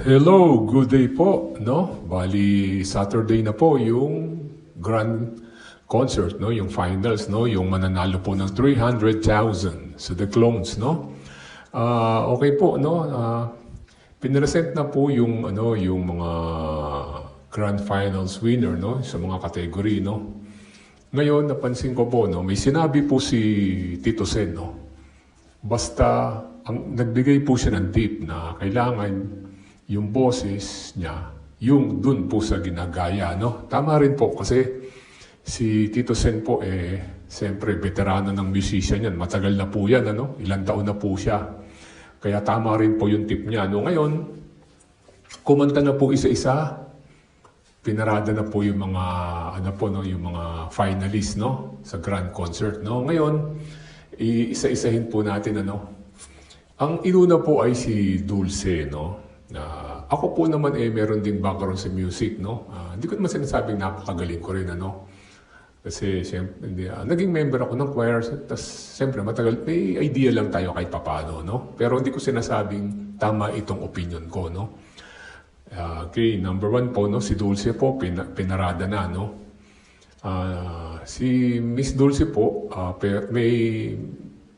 Hello, good day po, no? Bali, Saturday na po yung grand concert, no? Yung finals, no? Yung mananalo po ng 300,000 sa The Clones, no? Ah, okay po, no? Ah, pinresent na po yung, ano, yung mga grand finals winner, no? Sa mga category, no? Ngayon, napansin ko po, no? May sinabi po si Tito Sen, no? Basta, ang nagbigay po siya ng tip na kailangan yung boses niya, yung dun po sa ginagaya, no? Tama rin po kasi si Tito Sen po eh, siyempre veterano ng musician yan. Matagal na po yan, ano? Ilang taon na po siya. Kaya tama rin po yung tip niya. No? Ngayon, kumanta na po isa-isa, pinarada na po yung mga ano po no yung mga finalists no sa grand concert no ngayon iisa-isahin po natin ano ang inuna po ay si Dulce no na ako po naman eh meron ding background sa music no Ah, hindi ko naman sinasabing napakagaling ko rin ano kasi siyempre hindi, ah, naging member ako ng choir tapos siyempre matagal may idea lang tayo kahit papano no pero hindi ko sinasabing tama itong opinion ko no Ah, okay, number one po, no, si Dulce po, pina, pinarada na, no. Ah, si Miss Dulce po, pe- may,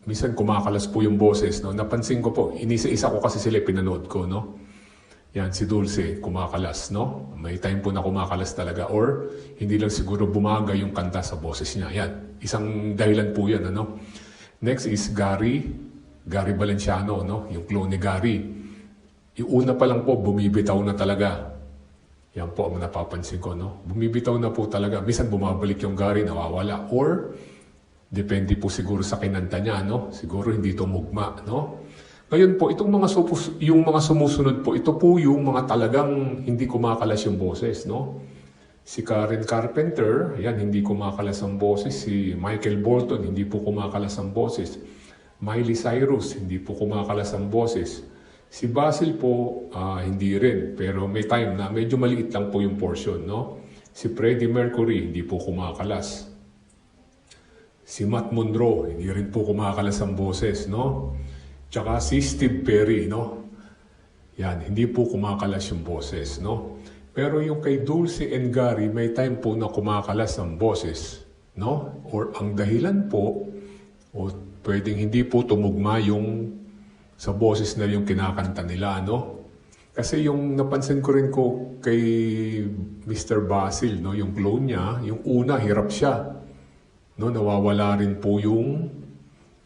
minsan kumakalas po yung boses, no. Napansin ko po, inisa-isa ko kasi sila pinanood ko, no. Yan, si Dulce, kumakalas, no? May time po na kumakalas talaga. Or, hindi lang siguro bumaga yung kanta sa boses niya. Yan, isang dahilan po yan, ano? Next is Gary, Gary Valenciano, no? Yung clone ni Gary. Yung una pa lang po, bumibitaw na talaga. Yan po ang napapansin ko, no? Bumibitaw na po talaga. Minsan bumabalik yung Gary, nawawala. Or, depende po siguro sa kinanta niya, no? Siguro hindi tumugma, no? Ngayon po, itong mga supus, yung mga sumusunod po, ito po yung mga talagang hindi kumakalas yung boses, no? Si Karen Carpenter, yan, hindi kumakalas ang boses. Si Michael Bolton, hindi po kumakalas ang boses. Miley Cyrus, hindi po kumakalas ang boses. Si Basil po, ah, hindi rin. Pero may time na medyo maliit lang po yung portion, no? Si Freddie Mercury, hindi po kumakalas. Si Matt Monroe, hindi rin po kumakalas ang boses, no? Tsaka si Steve Perry, no? Yan, hindi po kumakalas yung boses, no? Pero yung kay Dulce and Gary, may time po na kumakalas ang boses, no? Or ang dahilan po, o pwedeng hindi po tumugma yung sa boses na yung kinakanta nila, no? Kasi yung napansin ko rin ko kay Mr. Basil, no, yung clone niya, yung una hirap siya. No, nawawala rin po yung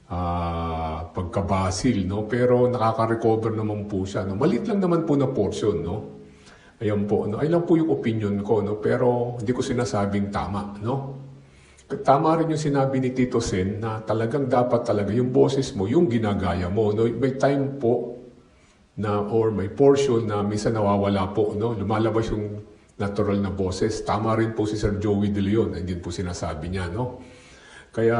ah pagkabasil, no? Pero nakaka-recover naman po siya, no? Malit lang naman po na portion, no? Ayan po, no? Ay lang po yung opinion ko, no? Pero hindi ko sinasabing tama, no? Tama rin yung sinabi ni Tito Sen na talagang dapat talaga yung boses mo, yung ginagaya mo, no? May time po na or may portion na minsan nawawala po, no? Lumalabas yung natural na boses. Tama rin po si Sir Joey De Leon, hindi po sinasabi niya, no? Kaya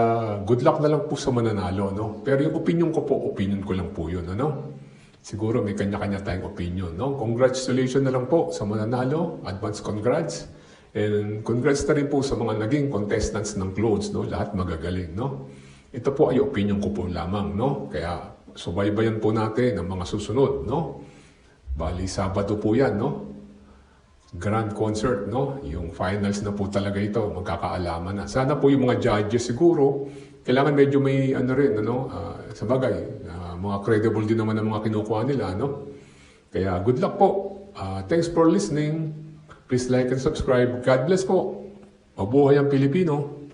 good luck na lang po sa mananalo, no? Pero yung opinion ko po, opinion ko lang po yun, ano? Siguro may kanya-kanya tayong opinion, no? Congratulations na lang po sa mananalo. Advance congrats. And congrats na rin po sa mga naging contestants ng clothes, no? Lahat magagaling, no? Ito po ay opinion ko po lamang, no? Kaya subaybayan po natin ang mga susunod, no? Bali, Sabado po yan, no? Grand concert, no? Yung finals na po talaga ito, magkakaalaman na. Sana po yung mga judges siguro, kailangan medyo may ano rin, ano, ah, sa bagay, ah, mga credible din naman ang mga kinukuha nila, no? Kaya good luck po. Ah, thanks for listening. Please like and subscribe. God bless po. Mabuhay ang Pilipino.